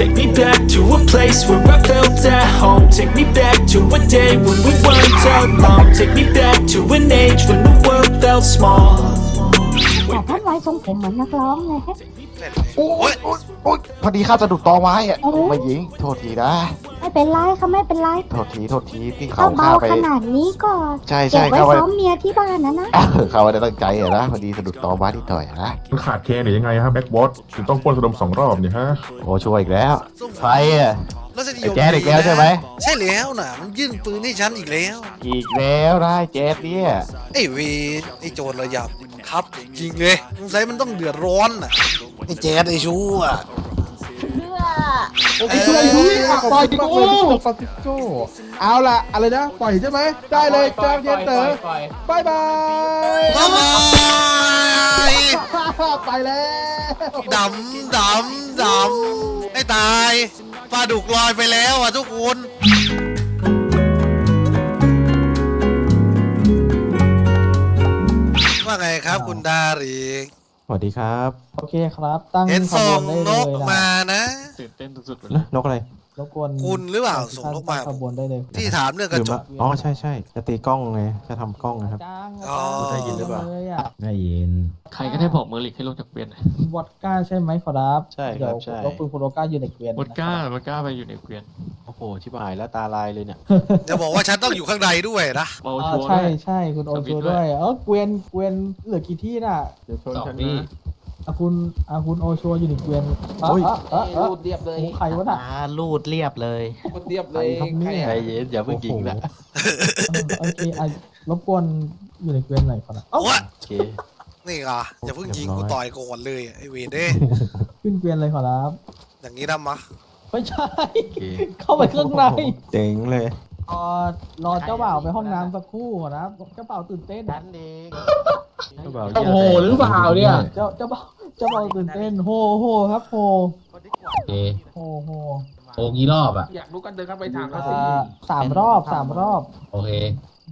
Take me back to a place where I felt at home. Take me back to a day when we weren't alone. Take me back to an age when the world felt small. แต่ท่านไว้ทรงผมเหมือนนักร้องเลยฮะโอ้ยโอ้ยโอ้ยพอดีข้าสะดุดตอไม้อะโอ้ยไม่ยิง โทษทีนะไม่ เป็นไรค่ะไม่เป็นไรโทษทีโทษทีที่ถ้าเขาเบาข้าไป ขนาดนี้ก็ใช่เก็ใช่บไว้เข้าไป ซ้อมเมียที่บ้านนะนะเออเขาไม่ได้ตั้งใจอะนะพอดีสะดุดตอไม้นิดหน่อยนะมันขาดแคลนหรือยังไงฮะแบ็กบอสถึงต้องปล้นสะดมสองรอบเนี่ยฮะโอ้ช่วยอีกแล้วใครอะรสนิยไอ้มแจ๊ดอีกแล้วใช่ไหม ใช่แล้วน่ะ มันยื่นปืนให้ฉันอีกแล้ว อีกแล้วนะไอ้แจ๊ดเนี่ยไอ้เวรไอ้โจรระยับครับจริงเลยสงสัยมันต้องเดือดร้อนน่ะไอ้แจ๊ดไอ้ชู้อะ โอเคช่วยพี่ปล่อยโอ้ฟาติโกเอาล่ะ อะไรนะ ปล่อยใช่ไหม ได้เลยเจ้าเย็นเต๋อบายบาย บ๊ายบายไปแล้วดำดำดำไอ้ตายปลาดุกลอยไปแล้วอะทุกคนว่าไงครับคุณดาริง วัสดีครับ โอเคครับ ตั้งเห็นขส่บวงนได้นเลยกนะมานะนกอะไร รบกวนคุณหรือเปล่าส่งนกมาตั้ขบวนได้เลยที่ถามเรื่องกลืระมจละกอ๋อใช่ใช่จะตีกล้องไงจะทำกล้องนะครับ จ้างอ๋อ ได้ยินหรือเปล่าเลยอะได้ยิน ใครก็ได้บอกเมอร์ลิกให้ลงจากเกวียนหน่อยวอดก้าใช่ไหมขอรับใช่ครับเดี๋ยวใช่ รบกวนคุณโรก้าอยู่ในเกวียนมดก้านะครับมดก้าไปอยู่ในเกวียนโอ้โหชิบหายแล้วตาลายเลยเนี่ย จะบอกว่าฉันต้องอยู่ข้างในด้วยนะ เมาอ่าชัวร์ใช่ด้วย ใช่คุณโอสวิตชูช์ด้วยด้วยเออเกวียนเกวียนเหลือกี่ที่น่ะเดี๋ยวชนสองฉันนี่นะ อะคุณอะคุณโอชัวอยู่ในเกวียนเออโอ้ยเออเออเออรูดเรียบเลย โอ้ใครวะน่ะ อ่าลูดเรียบเลยรูดเรียบเลยใครทำเนี่ย ใจเย็นอย่าเพิ่งยิงนะเออโอเคอะรบกวนอยู่ในเกวียนหน่อยขอรับเอ้าโอ้ยโอเค นี่อะอย่าเพิ่งยิงกูต่อยก่อนเลยไอ้เวรเด้ขึ้นเกวียนเลยขอรับอย่างนี้ได้มะไม่ใช่ โอเค เข้าไปข้างในเจ๋งเลย รอรอเจ้าบ่าวไปห้องน้ำสักครู่ก่อนนะครับเจ้าบ่าวตื่นเต้นนั่นเอง โอ้โหหรือเปล่าเนี่ย เจ้าเจ้าบ่าวเจ้าบ่าวตื่นเต้นโฮโฮครับโฮโอเคโฮโฮโอ้กี่รอบอะ อยากรู้กันเดินเข้าไปถามเขาสิอ่าสามรอบสามรอบ โอเค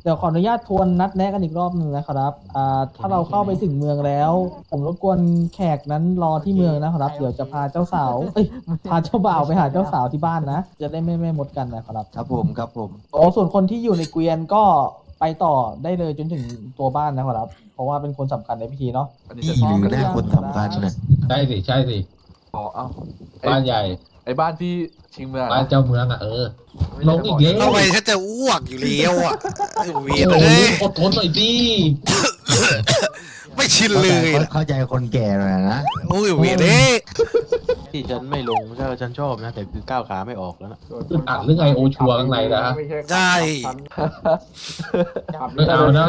เดี๋ยวขออนุญาตทวนนัดแนะกันอีกรอบหนึ่งนะครับ อ่า ถ้าเราเข้าไปถึงเมืองแล้ว ผมรบกวนแขกนั้นรอที่เมืองนะครับ เดี๋ยวจะพาเจ้าสาวเอ้ยพาเจ้าบ่าวไปหาเจ้าสาวที่บ้านนะ จะได้ไม่ไม่หมดกันนะครับ ครับผมครับผม โอ้ส่วนคนที่อยู่ในเกวียนก็ ไปต่อได้เลยจนถึงตัวบ้านนะครับ เพราะว่าเป็นคนสำคัญในพิธีเนาะนี่หรือหน้าคนสำคัญนะใช่สิใช่สิอ๋อเอ้าบ้านใหญ่ไอ้บ้านที่ชิงเมืองบ้านเจ้าเมืองอะเออลงอีกแล้วเข้าไปฉันจะอ้วกอยู่แล้วอะไอ้เวรโอ้โหเอ้ยอดทนหน่อยดิ ไม่ชินเลยนะเข้าใจคนแก่หน่อยนะโอ้ยเวรเอ้ยที่ฉันไม่ลงใช่ว่าฉันชอบนะ แต่คือก้าวขาไม่ออกแล้วนะอึดอัดหรือไงโอชัวร์ข้างในนะไม่ใช่ใช่ขับไม่เอานะ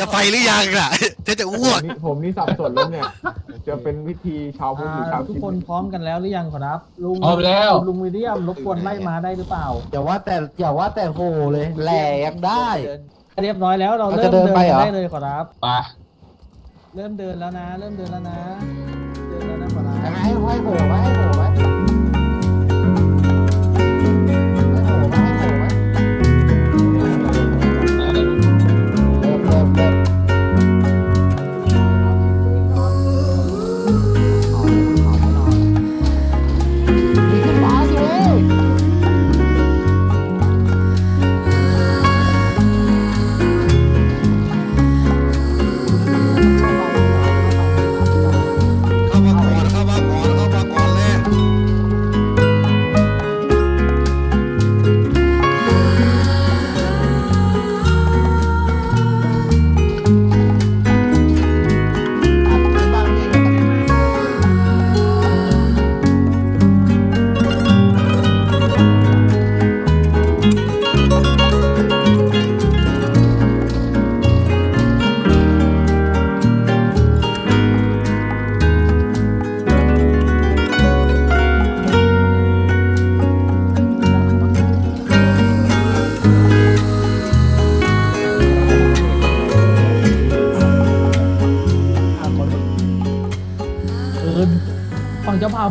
จะไปหรือยังล่ะฉันจะอ้วกนี่ผมนี่สับสนแล้วเนี่ย จะเป็นวิธีชาวพุทธหรือชาวทุกคิดคนพร้อมกันแล้วหรือยังครับ ลุงพร้อมแล้ว ลุงวิลเลียมรบกวนไล่มาได้หรือเปล่า อย่าว่าแต่อย่าว่าแต่โหเลยแหลยังได้ เรียบร้อยแล้วเราเราเริ่จะมเดิเดินนไปเหรอได้เลยครับ ไป เริ่มเดินแล้วนะ เริ่มเดินแล้วนะ เดินแล้วนะขอรับให้ให้โหไว้ให้โหไว้ให้โหไว้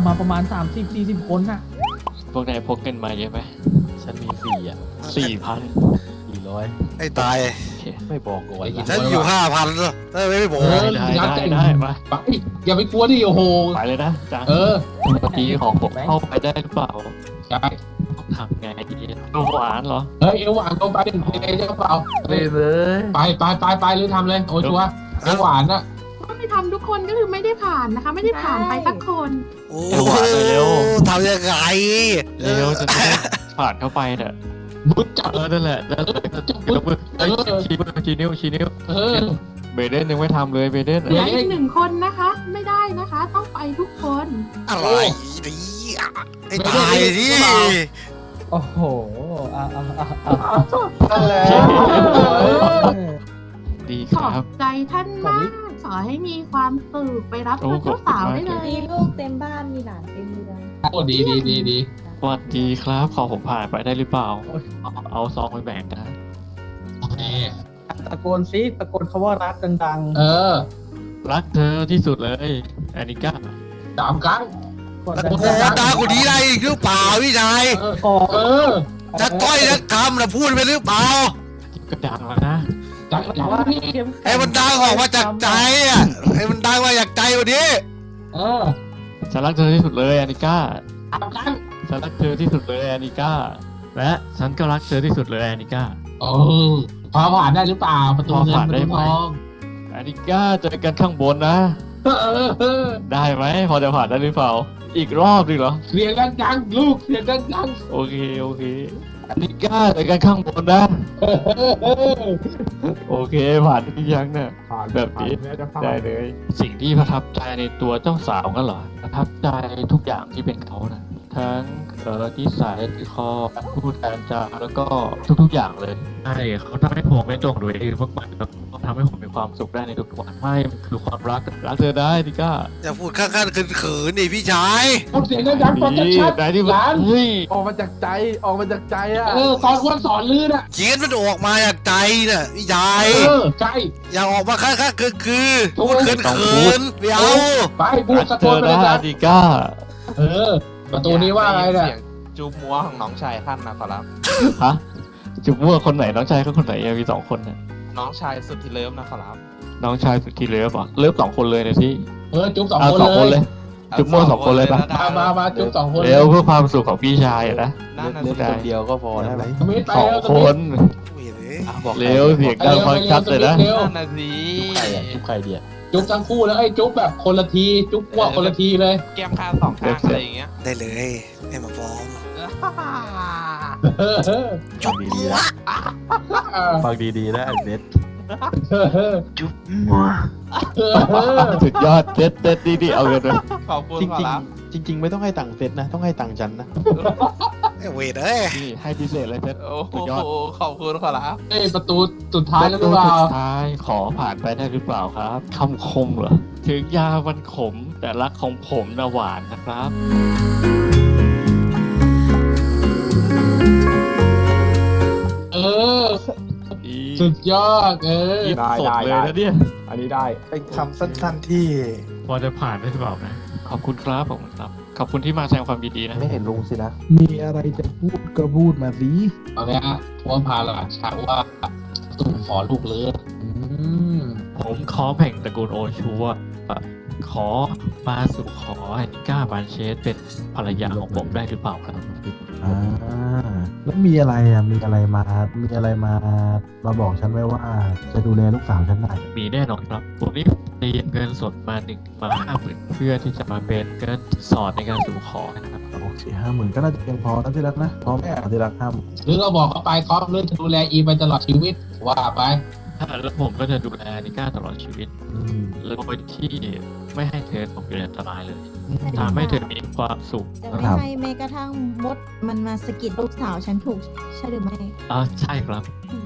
มาประมาณ 30 40 คนน่ะ พวกนายพกเงินมาเยอะไหมฉันมีสี่อะสี่พันสี่ร้อยไอ้ตายโอเคไม่บอกก่อนฉันอยู่ห้าพันถ้าไม่บอกเออได้งัดได้ใจได้มาไปอย่าไปกลัวดิโอ้โห ไปเลยนะจังเออเมื่อกี้ของผมเข้าไปได้หรือเปล่าใช่ต้องทำไงดีเอาหวานเหรอเฮ้ยเอวหวานลงไปเป็นเอเจ้าเปล่าไปเลยไปไปไปไปหรือทำเลยโอ้ชัวร์เอวหวานอะ ถ้าไม่ทำทุกคนก็คือไม่ได้ผ่านนะคะ ไม่ได้ผ่านไปสักคน โอ้เร็วอะเร็ว ทำยังไงเร็วจะได้ผ่านเข้าไปเนี่ยมุดจับเออนั่นแหละนั่นแหละยกมือเอ้ยชี้มือชี้นิ้วชี้นิ้วเออเบเดนยังไม่ทำเลยเบเดนเหลืออีกหนึ่งคนนะคะ ไม่ได้นะคะ ต้องไปทุกคนอะไรเนี่ยไอ้ตายดิโอ้โหอะอะอะอะนั่นแหละ ดีขคอบรับใจท่านมาก ขอให้มีความสุขไปรับโอ้เจ้าสาวได้เลมียลูกเต็มบ้านมีหลานเต็มเมืองโอ้ดีดีดีดีสวัสดีครับ ขอผมผ่านไปได้หรือเปล่า เอาเอาซองไปแบ่งนะ โอเคตะโกนซิตะโกนคำว่ารักดังเออรักเธอที่สุดเลยแอนิก้า สามครั้ง ๆกดโอ้โหตาคนนี้ได้อีกหรือเปล่าพี่ชายเออขอเออจะก้อยจะคำนะพูดไปหรือเปล่า ก็ดังแล้วนะ จัดจัดนี่ให้มันดังออกมาจากใจอะให้มันดังมาจากใจวันนี้เออฉันรักเธอที่สุดเลยแอนิก้าสามครั้งฉันรักเธอที่สุดเลยแอนิก้า และฉันก็รักเธอที่สุดเลยแอนิก้าเออพอผ่านได้หรือเปล่าประตูเงินพอผ่านประได้ตูไหมทองแอนิก้าเจอกันข้างบนนะเออเออได้ไหมพอจะผ่านได้หรือเปล่า อีกรอบหนึงเหรอเสียงดังๆลูกเสียงดังโอเคโอเคแอนิก้าเจอกันข้างบนนะๆเออเออโอเคผ่านหรือยังเนี่ย ผ่านแบบนี้ ผ่าแม้จะผ่านได้เลย สิ่งที่ประทับใจในตัวเจ้าสาวกันเหรอประทับใจทุกอย่างที่เป็นเขานะ ทั้งเออนิสัยที่คอพูดการจาแล้วก็ทุก ๆ อย่างเลยใช่เขาทำให้ผมไม่ตรงด้วยมากกว่าแล้วก็ทำให้ผมมีความสุขได้ในทุกๆวันไม่มันคือความรักรักเธอได้ดิก้าอย่าพูดข้างๆเขินๆนี่พี่ชายพูดเสียงดังๆฟังนี่ชัดได้ที่ๆหลานเฮ้ยออกมาจากใจออกมาจากใจอะเออสอนคนสอนลื่นอะเขียนมันออกมาจากใจน่ะพี่ชายเออใช่อย่าออกมาข้างๆคือคือถูกพูดเขินๆไม่เอาไปพูดรักตะเธโกนอไปเลยได้นะดิก้าเออ ประตูนี้ว่าไงเนี่ยจูบมัวของน้องชายท่านนะขอรับฮะจุ๊บมั่วคนไหนน้องชายเขาคนไหนอะมีสองคนน่ะน้องชายสุดที่เลิฟนะขอรับน้องชายสุดที่เลิฟเหรอเลิฟสองคนเลยนะที่เออจุ๊บสองเอาคนสองคนเลเลย ย จุ๊บมั่วสองคนเลยปะ มามามาจุ๊บสองคนเร็วเพื่อความสุขของพี่ชายอะนะนั่นน่ะเล่นสิคนเดียวก็พอได้ไหมสมิธไปสองแล้วสคมิธนเห็นไหมอะบอกใครเร็วเสียงดังฟังชัดเลยนะเร็วนั่นน่ะสิใครอะทุกใครเดีย จุ๊บทั้งคู่แล้วไอ้ยจุ๊บแบบคนละทีจุ๊บพวกคนละทีเลย แก้มข้างสองข้างอะไรอย่างเงี้ยได้เลยให้มาฟ้องเออเออฟังดีๆนะฟังดีๆนะไอ้เน็ตเออเออจุ๊บเออเออสุดยอดเด็ดเด็ดดีดีเอากันเลยขอบคุณจขอริงรับ ๆจริง ๆ ไม่ต้องให้ตังค์เซตนะ ต้องให้ตังค์ฉันนะ ไอ้เวทเอ้ยนี่ให้พิเศษเลยเพชร โอ้สุดยอดโหขอบคุณขอรับเอ้ยประตูสุดท้ายแล้วหรือเปล่า สุดท้ายขอผ่านไปได้หรือเปล่าครับคำคมเหรอ ถึงยามันขม แต่รักของผมนะหวานนะครับ เออดีสุดยอด เออคิดสดเลยนะเนี่ย อันนี้ได้ เป็นคำสั้นๆที่พอจะผ่านได้หรือเปล่านะ ขอบคุณครับผมครับ ขอบคุณที่มาแสดงความยินดีนะ ไม่เห็นลุงสินะมีอะไรจะพูดก็พูดมาสิตอนเนี้ยว่าพาหลานชายว่าตุ้มขอลูกเลยอืมผมขอแผ่งตระกูลโอชัวขอมาสู่ขอให้นิก้าบานเชสเป็นภรรยาของผมได้หรือเปล่าครับ อ่าแล้วมีอะไรอะมีอะไรมา มีอะไรมามาบอกฉันไว้ว่าจะดูแลลูกสาวฉันได้มีแน่นอนครับผมนี่ เตรียมเงินสดมาหนึ่งมาห้าหมื่นเพื่อที่จะมาเป็นเงินสอดในการสู่ขอนะครับโอเคห้าหมื่นก็น่าจะเพียงพอนะที่รักนะพอแม่ที่รักห้าหมื่นหรือเราบอกเขาไปคอมเรื่องจะดูแลอีไปตลอดชีวิตว่าไปแล้วผมก็จะดูแลนิก้าตลอดชีวิตอืมโดยที่ไม่ให้เธอตกอยู่ในอันตรายเลยทำให้เธอมีความสุขจะไม่ให้แม้กระทั่งมดมันมาสะกิดลูกสาวฉันถูกใช่หรือไม่อ่าใช่ครับอืม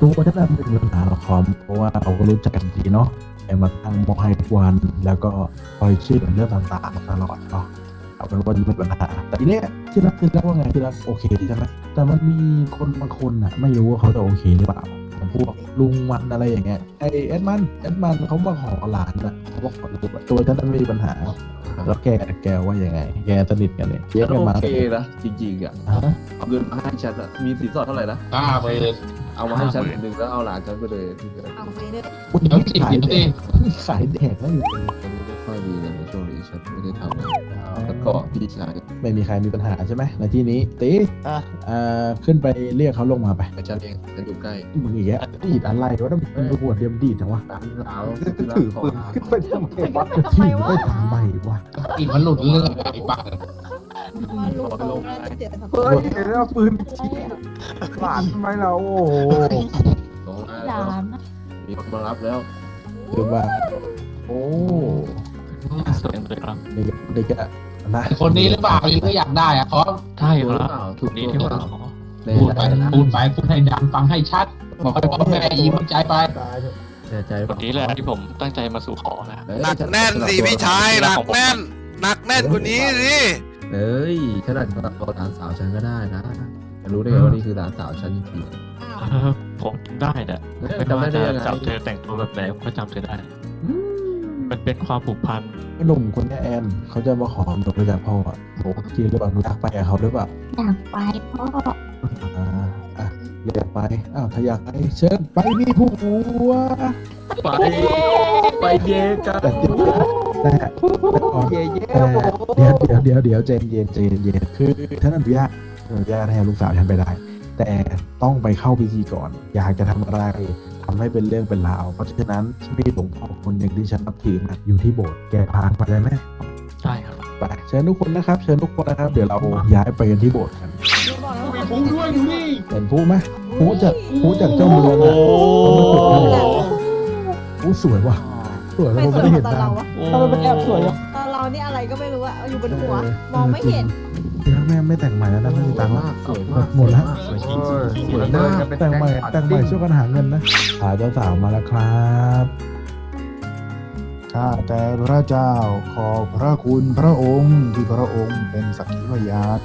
ตัวฉันน่ะไม่มีปัญหาหรอกคอมเพราะว่าเราก็รู้จักกันดีเนาะแต่มาตั้งมอให้ทุกวัน แล้วก็คอยช่วยเหลือเรื่องต่างๆมาตลอดเนาะเอาเป็นว่าไม่มีปัญหาแต่ทีเนี้ยที่รักที่รักว่าไงที่รักโอเคใช่ไหมแต่มันมีคนบางคนอะ ไม่รู้ว่าเขาจะโอเคหรือเปล่าอย่างพวกลุงมันอะไรอย่างเงี้ยไอเอ็ดมันเอ็ดมันเขามาขอหลานอะเขาบอกขอลูกอะตัวฉันนั้นไม่มีปัญหา แล้วแกแกว่ายังไง แกสนิทกันเนี่ยเทียบกันมาโอเคนะจริงๆอะฮะเอาเงินมาให้ฉันอะมีสินสอดเท่าไหร่นะห้าหมื่น เอามาให้ฉันหนึ่งแล้วเอาหลานฉันไปเลยที่เหลือเอาไปเลยคุณเดี๋ยวสิบขายเดี๋ยวแดสิกขายแดกแล้วอยู่ฉันไม่ค่อยดีเลยในช่วงนี้ฉันไม่ได้ทำเลยแล้วก็พี่ชายไม่มีใครมีปัญหาใช่ไหมในที่นี้ตีอะอ่าขึ้นไปเรียกเขาลงมาไปแต่ฉันเองฉันอยู่ใกล้มึงอีกแล้วดีดอะไรวะต้องเป็นประกวดเดียมดีดจังวะหลานสาวถือปืนขึ้นไปทำไมวะ จะถือไปทำไมวะ อีกมันหลุดเรื่องอะไรบ้าง ว่าลูกโตแล้วจะเสียสเฮ้ยเดี๋ยวเอาปืนชี้หลานทำไมเราโอ้โหลงมาหลาแล้วนนะมีคนมารับแล้วคือว่าโอ้สวยเลยครับเด็กเด็กอะนะคนนี้หรือเปล่าที่ก็อยากได้อะขอใช่ถูกคหรืรัอบเปล่าถูกนี่ตัวที่หผรือมเปล่าขอพูดไปพูดไปพูดให้ดังฟังให้ชัด บอกให้พ่อแม่ยิ้มใจไปแน่ใจคนนี้แหละที่ผมตั้งใจมาสู่ขอนะ หนักแน่นสิพี่ชายหนักแน่น หนักแน่นกว่านี้สิ เอ้ยฉันอาจจะตัวหลานสาวฉันก็ได้นะแต่รู้ได้ไงว่านี่คือหลานสาวฉันจริงอ้าวเออผมจำได้แหละเอ้ยไม่จำได้ว่าได้จะยังไงจับเธอแต่งตัวแบบไหนผมก็จำเธอได้มันเป็นความผูกพันหนุ่มคนเนี้ยแอนเขาจะมาขอหนูไปจากพ่ออะโหจริงหรือเปล่าหนูอยากไปกับเขาหรือเปล่าอยากไปพ่ออ่าอะอยากไปอ้าวถ้าอยากไปเชิญไปมีผัวไปไปเยกันแต่เดี๋ยว แต่แต่ก่อนเย่เย่แต่เดี๋ยวเดี๋ยวเดี๋ยวเจนเย็นเจนเย็นคือฉันอนุญาตอนุญาตให้ลูกสาวฉันไปได้ แต่ต้องไปเข้าพิธีก่อน อยากจะทำอะไรทำให้เป็นเรื่องเป็นราว เพราะฉะนั้นมีหลวงพ่อคนหนึ่งที่ฉันนับถือมาอยู่ที่โบสถ์แกพาไปได้ไหมใช่ครับไปเชิญทุกคนนะครับเชิญทุกคนนะครับ เดี๋ยวเราย้ายไปกันที่โบสถ์กันเดี๋ยวบอกแล้วมีพุงด้วยอยู่นี่เห็นผู้ไหมผู้จากผู้จากเจ้าเมืองอะเขามาจุดให้ผู้สวยว่ะ สวยไม่ผมสไม่วยได้กเห็นว่าตอนนานเราอะทำไมเป็นแอบสวยอะตอนเรานี่อะไรก็ไม่รู้อะอยู่บนหัว มองไม่เห็นแล้วแม่ไม่แต่งใหม่แล้วนะไม่มีตังค์แล้วมากสวยหมมาดกหมดแล้วสวยจริงโอ้ยสเหวมือยนมาเดินกกันเป็นแต่งใหม่ก๊งแต่งใหม่ช่วยกันหาเงินนะพาเจ้าสาวมาแล้วครับข้าแต่พระเจ้าขอบพระคุณพระองค์ที่พระองค์เป็นสักขีพยาน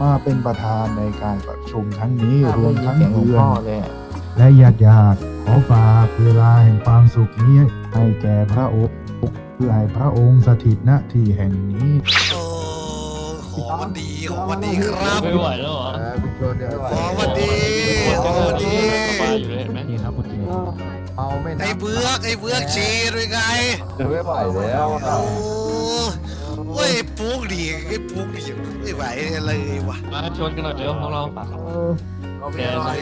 มาเป็นประธานในการประชุมครั้งนี้รวมทั้งเสียงหลวงเพื่อพ่อนเลยอะ และญาติญาติขอฝากเวลาแห่งความสุขนี้ให้แก่พระองค์เพื่อให้พระองค์สถิตณที่แห่งนี้โอ้ของมันดีของมันดีครับไม่ไหวแล้วเหรอเออพี่โจเดี๋ยวของมันดีของมันดีสบายอยู่เลยเห็นไหมนี่ครับคุณจีเอาไม่นัไอ้เบือกไอ้เบือกชีด้วยไงจะไม่ไหวแล้วโอ้เว้ยปุ๊กดีไอ้ปุ๊กดีไม่ไหวเลยวะมาชวนกันหน่อยเร็วพวกเรา แกสาย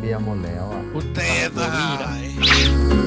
เบียร์หมดแล้วอะพุทธเตะโบตาวี่นะย